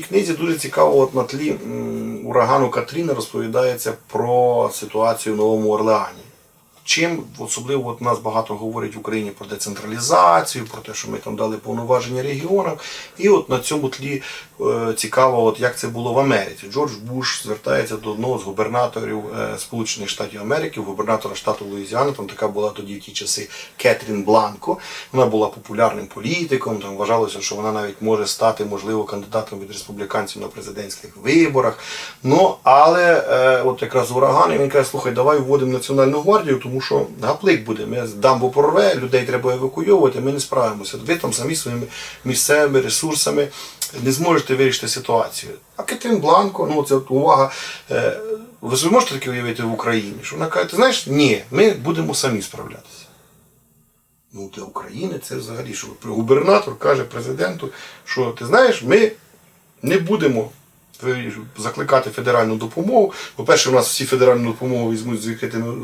цій книзі дуже цікаво, от на тлі урагану Катріна розповідається про ситуацію в Новому Орлеані. Чим особливо от нас багато говорять в Україні про децентралізацію, про те, що ми там дали повноваження регіонам. І от на цьому тлі е, цікаво, от як це було в Америці. Джордж Буш звертається до одного з губернаторів е, Сполучених Штатів Америки, губернатора штату Луїзіана. Там така була тоді в ті часи Кетрін Бланко. Вона була популярним політиком. Там вважалося, що вона навіть може стати можливо кандидатом від республіканців на президентських виборах. Ну але е, от якраз ураган, він каже, слухай, давай вводимо національну гвардію, тому що гаплик буде. Ми дамбу прорве, людей треба евакуйовувати, ми не справимося. Ви там самі своїми місцевими ресурсами не зможете вирішити ситуацію. А Кетрін Бланко, ну це от увага. Е, ви собі можете таке уявити в Україні? Що вона каже, ти знаєш, ні, ми будемо самі справлятися. Ну, для України це взагалі, що губернатор каже президенту, що ти знаєш, ми не будемо закликати федеральну допомогу. По-перше, у нас всі федеральну допомогу візьмуть з відкритими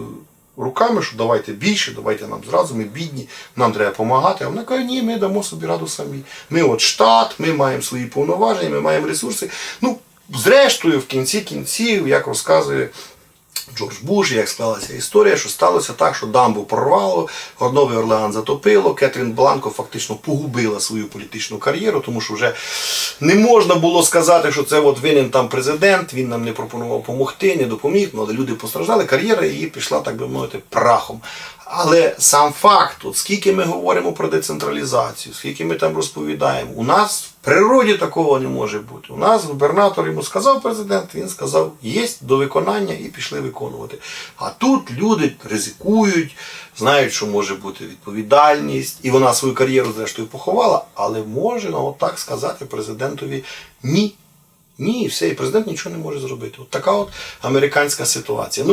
руками, що давайте більше, давайте нам зразу, ми бідні, нам треба допомагати. А вона каже, ні, ми дамо собі раду самі. Ми от штат, ми маємо свої повноваження, ми маємо ресурси. Ну, зрештою, в кінці кінців, як розказує Джордж Буш, як склалася історія, що сталося так, що дамбу прорвало, Новий Орлеан затопило, Кетрін Бланко фактично погубила свою політичну кар'єру, тому що вже не можна було сказати, що це от винен там президент, він нам не пропонував допомогти, не допоміг, ну, але люди постраждали, кар'єра її пішла, так би мовити, прахом. Але сам факт, от скільки ми говоримо про децентралізацію, скільки ми там розповідаємо, у нас в природі такого не може бути. У нас губернатор йому сказав президент, він сказав, є до виконання і пішли виконувати. А тут люди ризикують, знають, що може бути відповідальність, і вона свою кар'єру зрештою поховала, але може ну, отак сказати президентові ні. Ні, все, і президент нічого не може зробити. От така от американська ситуація. Ну,